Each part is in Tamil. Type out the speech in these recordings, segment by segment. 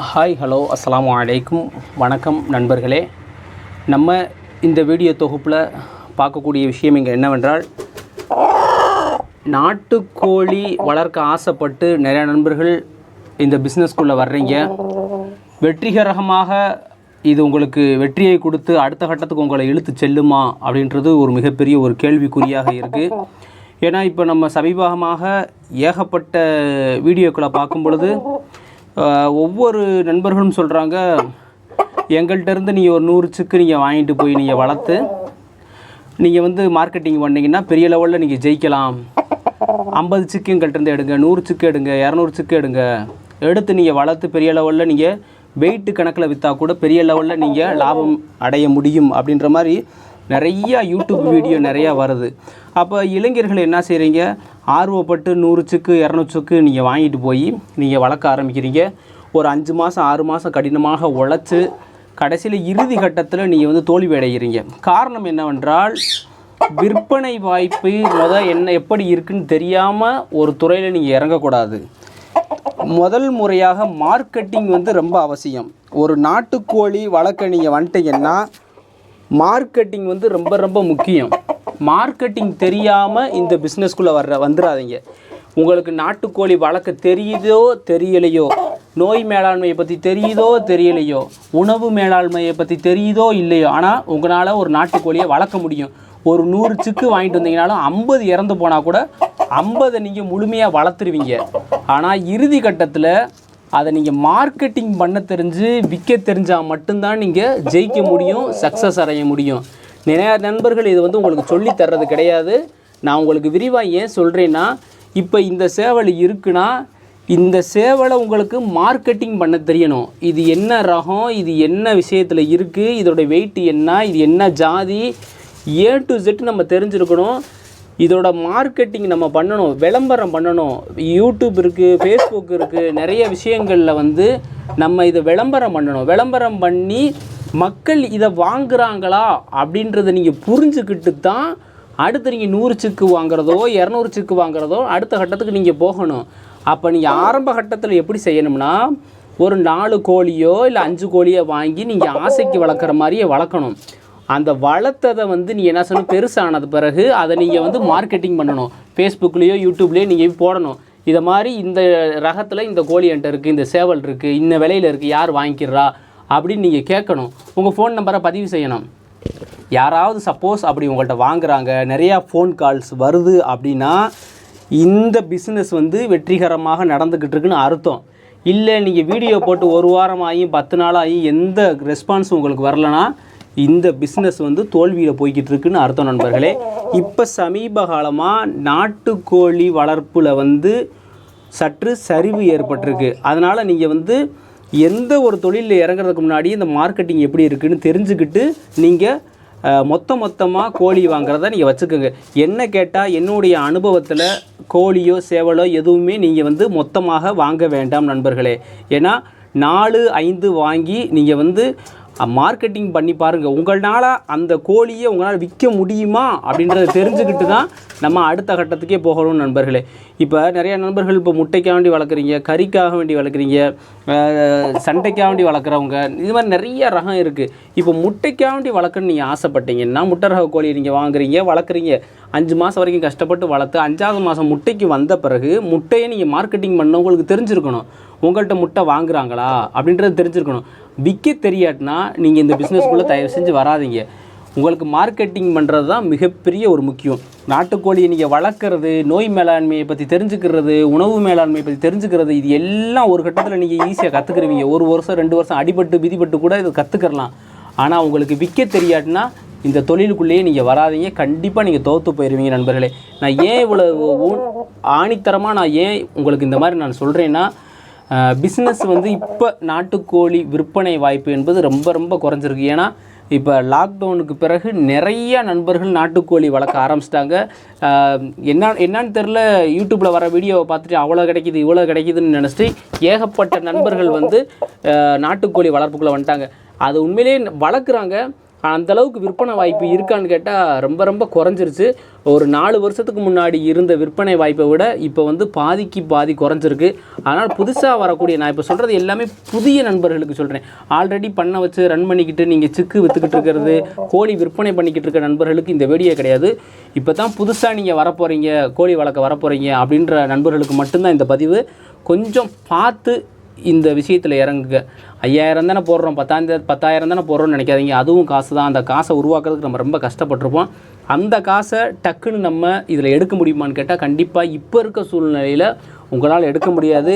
ஹாய் ஹலோ அஸ்லாம் அலைக்கும் வணக்கம் நண்பர்களே. நம்ம இந்த வீடியோ தொகுப்பில் பார்க்கக்கூடிய விஷயம் இங்கே என்னவென்றால் நாட்டுக்கோழி வளர்க்க ஆசைப்பட்டு நிறையா நண்பர்கள் இந்த பிஸ்னஸ்க்குள்ளே வர்றீங்க. வெற்றிகரமாக இது உங்களுக்கு வெற்றியை கொடுத்து அடுத்த கட்டத்துக்கு உங்களை இழுத்து செல்லுமா அப்படின்றது ஒரு மிகப்பெரிய ஒரு கேள்விக்குறியாக இருக்குது ஏன்னா இப்போ நம்ம சமீபமாக ஏகப்பட்ட வீடியோக்களை பார்க்கும் பொழுது ஒவ்வொரு நண்பர்களும் சொல்கிறாங்க எங்கள்கிட்டருந்து நீங்கள் ஒரு நூறு சிக்கு நீங்கள் வாங்கிட்டு போய் நீங்கள் வளர்த்து நீங்கள் வந்து மார்க்கெட்டிங் பண்ணிங்கன்னா பெரிய லெவலில் நீங்கள் ஜெயிக்கலாம். ஐம்பது சிக்கு எங்கள்கிட்ட எடுங்க நூறு சிக்கு எடுங்க இரநூறு சிக்கு எடுங்க. எடுத்து நீங்கள் வளர்த்து பெரிய லெவலில் நீங்கள் வெயிட்டு கணக்கில் விற்றா கூட பெரிய லெவலில் நீங்கள் லாபம் அடைய முடியும். அப்படின்ற மாதிரி நிறையா யூடியூப் வீடியோ நிறையா வருது. அப்போ இளைஞர்கள் என்ன செய்கிறீங்க ஆர்வப்பட்டு நூறு சிக்கு இரநூறு நீங்கள் வாங்கிட்டு போய் நீங்கள் வளர்க்க ஆரம்பிக்கிறீங்க. ஒரு அஞ்சு மாதம் ஆறு மாதம் கடினமாக உழைச்சி கடைசியில் இறுதி கட்டத்தில் நீங்கள் வந்து தோல்வி அடைகிறீங்க. காரணம் என்னவென்றால் விற்பனை வாய்ப்பு முத என்ன எப்படி இருக்குன்னு தெரியாமல் ஒரு துறையில் நீங்கள் இறங்கக்கூடாது. முதல் முறையாக மார்க்கெட்டிங் வந்து ரொம்ப அவசியம். ஒரு நாட்டுக்கோழி வளர்க்க நீங்கள் வந்துட்டீங்கன்னா மார்க்கெட்டிங் வந்து ரொம்ப ரொம்ப முக்கியம். மார்க்கெட்டிங் தெரியாமல் இந்த பிஸ்னஸ்குள்ளே வர்ற வந்துடாதீங்க உங்களுக்கு நாட்டுக்கோழி வளர்க்க தெரியுதோ தெரியலையோ? நோய் மேலாண்மையை பற்றி தெரியுதோ தெரியலையோ? உணவு மேலாண்மையை பற்றி தெரியுதோ இல்லையோ? ஆனால் உங்களால் ஒரு நாட்டுக்கோழியை வளர்க்க முடியும். ஒரு நூறு சிக்கு வாங்கிட்டு வந்தீங்கனாலும் ஐம்பது இறந்து போனால் கூட ஐம்பதை நீங்கள் முழுமையாக வளர்த்துருவீங்க. ஆனால் இறுதி கட்டத்தில் அதை நீங்கள் மார்க்கெட்டிங் பண்ண தெரிஞ்சு விற்க தெரிஞ்சால் மட்டும்தான் நீங்கள் ஜெயிக்க முடியும் சக்ஸஸ் அடைய முடியும். நிறைய நண்பர்கள் இது வந்து உங்களுக்கு சொல்லி தர்றது கிடையாது. நான் உங்களுக்கு விரிவாக ஏன் சொல்கிறேன்னா இப்போ இந்த சேவல் இருக்குன்னா இந்த சேவலை உங்களுக்கு மார்க்கெட்டிங் பண்ண தெரியணும். இது என்ன ரகம் இது என்ன விஷயத்தில் இருக்குது இதோட வெயிட் என்ன இது என்ன ஜாதி ஏ டு ஜெட் நம்ம தெரிஞ்சிருக்கணும். இதோட மார்க்கெட்டிங் நம்ம பண்ணணும் விளம்பரம் பண்ணணும். யூடியூப் இருக்குது ஃபேஸ்புக் இருக்குது நிறைய விஷயங்களில் வந்து நம்ம இதை விளம்பரம் பண்ணணும். விளம்பரம் பண்ணி மக்கள் இதை வாங்குறாங்களா அப்படின்றத நீங்கள் புரிஞ்சுக்கிட்டு தான் அடுத்து நீங்கள் நூறு சிக்கு வாங்குறதோ இரநூறு சிக்கு வாங்குறதோ அடுத்த கட்டத்துக்கு நீங்கள் போகணும். அப்போ நீங்கள் ஆரம்ப கட்டத்தில் எப்படி செய்யணும்னா ஒரு நாலு கோழியோ இல்லை அஞ்சு கோழியோ வாங்கி நீங்கள் ஆசைக்கு வளர்க்குற மாதிரியே வளர்க்கணும். அந்த வளர்த்ததை வந்து நீ என்ன சொல்லணும் பெருசானது பிறகு அதை நீங்கள் வந்து மார்க்கெட்டிங் பண்ணணும். ஃபேஸ்புக்லேயோ யூடியூப்லேயோ நீங்கள் போடணும். இதை மாதிரி இந்த ரகத்தில் இந்த கோழி என்கிட்ட இருக்குது இந்த சேவல் இருக்குது இந்த விலையில் இருக்குது யார் வாங்கிக்கிறா அப்படின்னு நீங்கள் கேட்கணும். உங்கள் ஃபோன் நம்பரை பதிவு செய்யணும். யாராவது சப்போஸ் அப்படி உங்கள்கிட்ட வாங்குறாங்க நிறையா ஃபோன் கால்ஸ் வருது அப்படின்னா இந்த பிஸ்னஸ் வந்து வெற்றிகரமாக நடந்துக்கிட்டு இருக்குன்னு அர்த்தம். இல்லை நீங்கள் வீடியோ போட்டு ஒரு வாரம் ஆகி பத்து நாள் ஆகி எந்த ரெஸ்பான்ஸும் உங்களுக்கு வரலனா இந்த பிஸ்னஸ் வந்து தோல்வியில் போய்கிட்டு இருக்குன்னு அர்த்தம் நண்பர்களே. இப்போ சமீப காலமாக நாட்டுக்கோழி வளர்ப்பில் வந்து சற்று சரிவு ஏற்பட்டிருக்கு. அதனால் நீங்கள் வந்து எந்த ஒரு தொழிலில் இறங்குறதுக்கு முன்னாடி இந்த மார்க்கெட்டிங் எப்படி இருக்குன்னு தெரிஞ்சுக்கிட்டு நீங்கள் மொத்த மொத்தமாக கோழி வாங்குறத நீங்கள் வச்சுக்கோங்க. என்ன கேட்டால் என்னுடைய அனுபவத்தில் கோழியோ சேவலோ எதுவுமே நீங்கள் வந்து மொத்தமாக வாங்க வேண்டாம் நண்பர்களே. ஏன்னா நாலு ஐந்து வாங்கி நீங்கள் வந்து மார்க்கெட்டிங் பண்ணி பாருங்கள் உங்களால் அந்த கோழியை உங்களால் விற்க முடியுமா அப்படின்றத தெரிஞ்சுக்கிட்டு தான் நம்ம அடுத்த கட்டத்துக்கே போகணும் நண்பர்களே. இப்போ நிறைய நண்பர்கள் இப்போ முட்டைக்காக வேண்டி வளர்க்குறீங்க கறிக்காக வேண்டி வளர்க்குறீங்க சண்டைக்காக வேண்டி வளர்க்குறவங்க இது மாதிரி நிறைய ரகம் இருக்குது இப்போ முட்டைக்காக வேண்டி வளர்க்கணும்னு நீங்கள் ஆசைப்பட்டீங்கன்னா முட்டை ரக கோழி நீங்கள் வாங்குறீங்க வளர்க்குறீங்க. அஞ்சு மாதம் வரைக்கும் கஷ்டப்பட்டு வளர்த்து அஞ்சாவது மாதம் முட்டைக்கு வந்த பிறகு முட்டையை நீங்கள் மார்க்கெட்டிங் பண்ண உங்களுக்கு தெரிஞ்சிருக்கணும். உங்கள்கிட்ட முட்டை வாங்குறாங்களா? அப்படின்றது தெரிஞ்சிருக்கணும். விற்க தெரியாட்டினா நீங்கள் இந்த பிஸ்னஸ்க்குள்ளே தயவு செஞ்சு வராதீங்க. உங்களுக்கு மார்க்கெட்டிங் பண்ணுறது தான் மிகப்பெரிய ஒரு முக்கியம். நாட்டுக்கோழியை நீங்கள் வளர்க்குறது நோய் மேலாண்மையை பற்றி தெரிஞ்சுக்கிறது உணவு மேலாண்மையை பற்றி தெரிஞ்சுக்கிறது இது எல்லாம் ஒரு கட்டத்தில் நீங்கள் ஈஸியாக கற்றுக்குருவீங்க ஒரு வருஷம் ரெண்டு வருஷம் அடிபட்டு விதிபட்டு கூட இது கற்றுக்கலாம் ஆனால் உங்களுக்கு விற்க தெரியாட்டினா இந்த தொழிலுக்குள்ளேயே நீங்கள் வராதீங்க. கண்டிப்பாக நீங்கள் தோற்று போயிடுவீங்க நண்பர்களே. நான் ஏன் இவ்வளோ ஆணித்தரமாக நான் ஏன் உங்களுக்கு இந்த மாதிரி நான் சொல்கிறேன்னா பிஸ்னஸ் வந்து இப்போ நாட்டுக்கோழி விற்பனை வாய்ப்பு என்பது ரொம்ப ரொம்ப குறைஞ்சிருக்கு. ஏன்னா இப்போ லாக்டவுனுக்கு பிறகு நிறைய நண்பர்கள் நாட்டுக்கோழி வளர்க்க ஆரம்பிச்சிட்டாங்க. என்ன என்னன்னு தெரில யூடியூப்பில் வர வீடியோவை பார்த்துட்டு அவ்வளோ கிடைக்குது இவ்வளோ கிடைக்குதுன்னு நினச்சிட்டு ஏகப்பட்ட நண்பர்கள் வந்து நாட்டுக்கோழி வளர்ப்புக்குள்ளே வந்துட்டாங்க. அது உண்மையிலேயே வளர்க்குறாங்க. அந்தளவுக்கு விற்பனை வாய்ப்பு இருக்கான்னு கேட்டால் ரொம்ப ரொம்ப குறைஞ்சிருச்சு. ஒரு நாலு வருஷத்துக்கு முன்னாடி இருந்த விற்பனை வாய்ப்பை விட இப்போ வந்து பாதிக்கு பாதி குறைஞ்சிருக்கு. அதனால் புதுசாக வரக்கூடிய நான் இப்போ சொல்கிறது எல்லாமே புதிய நண்பர்களுக்கு சொல்கிறேன் ஆல்ரெடி பண்ண வச்சு ரன் பண்ணிக்கிட்டு நீங்கள் சிக்கு விற்றுக்கிட்டு இருக்கிறது கோழி விற்பனை பண்ணிக்கிட்டு இருக்க நண்பர்களுக்கு இந்த வேடியே கிடையாது. இப்போ தான் புதுசாக நீங்கள் வரப்போகிறீங்க கோழி வளர்க்க வரப்போகிறீங்க அப்படின்ற நண்பர்களுக்கு மட்டும்தான் இந்த பதிவு. கொஞ்சம் பார்த்து இந்த விஷயத்தில் இறங்குங்க ஐயாயிரம் தானே போடுறோம் பத்தாயிரம் பத்தாயிரம் தானே போடுறோம்னு நினைக்காதீங்க. அதுவும் காசு தான் அந்த காசை உருவாக்குறதுக்கு நம்ம ரொம்ப கஷ்டப்பட்டிருப்போம். அந்த காசை டக்குன்னு நம்ம இதில் எடுக்க முடியுமான்னு கேட்டால் கண்டிப்பாக இப்போ இருக்க சூழ்நிலையில் உங்களால் எடுக்க முடியாது.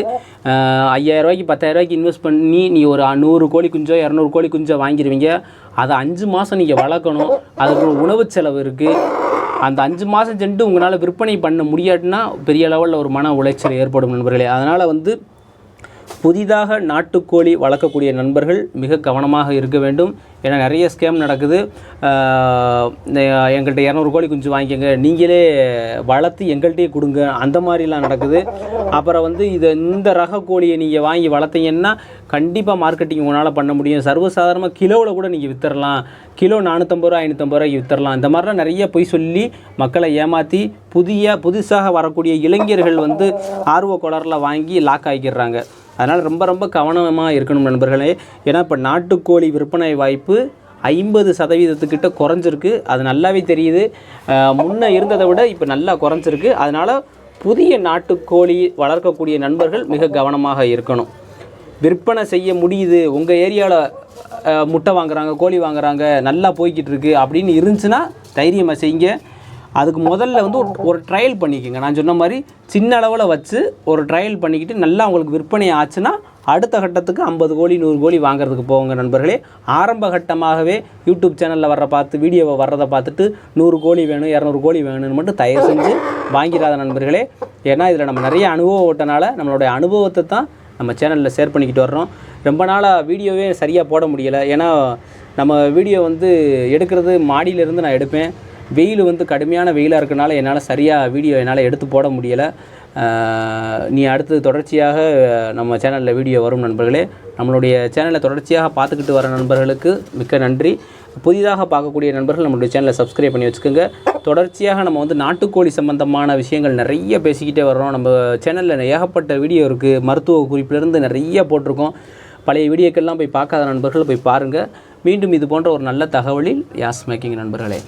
அஹ், ஐயாயிரம் ரூபாய்க்கு இன்வெஸ்ட் பண்ணி நீ ஒரு நூறு கோழி குஞ்சோ இரநூறு கோழி குஞ்சோ வாங்கிடுவீங்க அதை அஞ்சு மாதம் நீங்கள் வளர்க்கணும். அதுக்கு உணவு செலவு இருக்குது அந்த அஞ்சு மாதம் சென்று உங்களால் விற்பனை பண்ண முடியாட்டினா பெரிய லெவலில் ஒரு மன உளைச்சல் ஏற்படும் நண்பர்களே. அதனால் வந்து புதிதாக நாட்டுக்கோழி வளர்க்கக்கூடிய நண்பர்கள் மிக கவனமாக இருக்க வேண்டும். ஏன்னா நிறைய ஸ்கேம் நடக்குது. எங்கள்கிட்ட இரநூறு கோழி குஞ்சு வாங்கிக்கோங்க. நீங்களே வளர்த்து எங்கள்கிட்டயே கொடுங்க. அந்த மாதிரிலாம் நடக்குது. அப்புறம் வந்து இதை இந்த ரக கோழியை நீங்கள் வாங்கி வளர்த்தீங்கன்னா கண்டிப்பாக மார்க்கெட்டிங் உங்களால் பண்ண முடியும். சர்வசாதாரணமாக கிலோவில் கூட நீங்கள் வித்துடலாம் கிலோ நானூற்றம்பது ரூபா ஐநூற்றம்பது ரூபாய்க்கு வித்துடலாம் இந்த மாதிரிலாம் நிறைய பொய் சொல்லி மக்களை ஏமாற்றி புதிய புதுசாக வரக்கூடிய இளைஞர்கள் வந்து ஆர்வ கோளாறில் வாங்கி லாக் ஆகிக்கிறாங்க அதனால் ரொம்ப ரொம்ப கவனமாக இருக்கணும் நண்பர்களே. ஏன்னா இப்போ நாட்டுக்கோழி விற்பனை வாய்ப்பு ஐம்பது சதவீதத்துக்கிட்ட குறைஞ்சிருக்கு. அது நல்லாவே தெரியுது. முன்னே முன்ன இருந்ததை விட இப்போ நல்லா குறைஞ்சிருக்கு. அதனால் புதிய நாட்டுக்கோழி வளர்க்கக்கூடிய நண்பர்கள் மிக கவனமாக இருக்கணும். விற்பனை செய்ய முடியுது. உங்கள் ஏரியாவில் முட்டை வாங்குறாங்க கோழி வாங்குறாங்க நல்லா போய்கிட்டு இருக்கு அப்படின்னு இருந்துச்சுன்னா தைரியமாக செய்யுங்க. அதுக்கு முதல்ல வந்து ஒரு ஒரு ட்ரையல் பண்ணிக்கோங்க. நான் சொன்ன மாதிரி சின்ன அளவில் வச்சு ஒரு ட்ரையல் பண்ணிக்கிட்டு நல்லா உங்களுக்கு விற்பனை ஆச்சுன்னா அடுத்த கட்டத்துக்கு ஐம்பது கோழி நூறு கோழி வாங்குறதுக்கு போங்க நண்பர்களே. ஆரம்ப கட்டமாகவே யூடியூப் சேனலில் வர்ற பார்த்து வீடியோவை வர்றதை பார்த்துட்டு நூறு கோழி வேணும் இரநூறு கோழி வேணும்னு மட்டும் தயவு செஞ்சு வாங்கிடாத நண்பர்களே. ஏன்னா இதில் நம்ம நிறைய அனுபவம் ஓட்டனால நம்மளுடைய அனுபவத்தை தான் நம்ம சேனலில் ஷேர் பண்ணிக்கிட்டு வர்றோம். ரொம்ப நாளாக வீடியோவே சரியாக போட முடியலை. ஏன்னா நம்ம வீடியோ வந்து எடுக்கிறது மாடியிலேருந்து நான் எடுப்பேன். வெயில் வந்து கடுமையான வெயிலாக இருக்கனால என்னால் சரியாக வீடியோ என்னால் எடுத்து போட முடியலை. நீ அடுத்து தொடர்ச்சியாக நம்ம சேனலில் வீடியோ வரும் நண்பர்களே. நம்மளுடைய சேனலை தொடர்ச்சியாக பார்த்துக்கிட்டு வர நண்பர்களுக்கு மிக்க நன்றி. புதிதாக பார்க்கக்கூடிய நண்பர்கள் நம்மளுடைய சேனலை சப்ஸ்கிரைப் பண்ணி வச்சுக்கோங்க. தொடர்ச்சியாக நம்ம வந்து நாட்டுக்கோழி சம்பந்தமான விஷயங்கள் நிறைய பேசிக்கிட்டே வர்றோம். நம்ம சேனலில் ஏகப்பட்ட வீடியோ இருக்குது மருத்துவ குறிப்பிலிருந்து நிறைய போட்டிருக்கோம். பழைய வீடியோக்கெல்லாம் போய் பார்க்காத நண்பர்கள் போய் பாருங்கள் மீண்டும் இது போன்ற ஒரு நல்ல தகவலில் யாஸ் மேக்கிங் நண்பர்களே.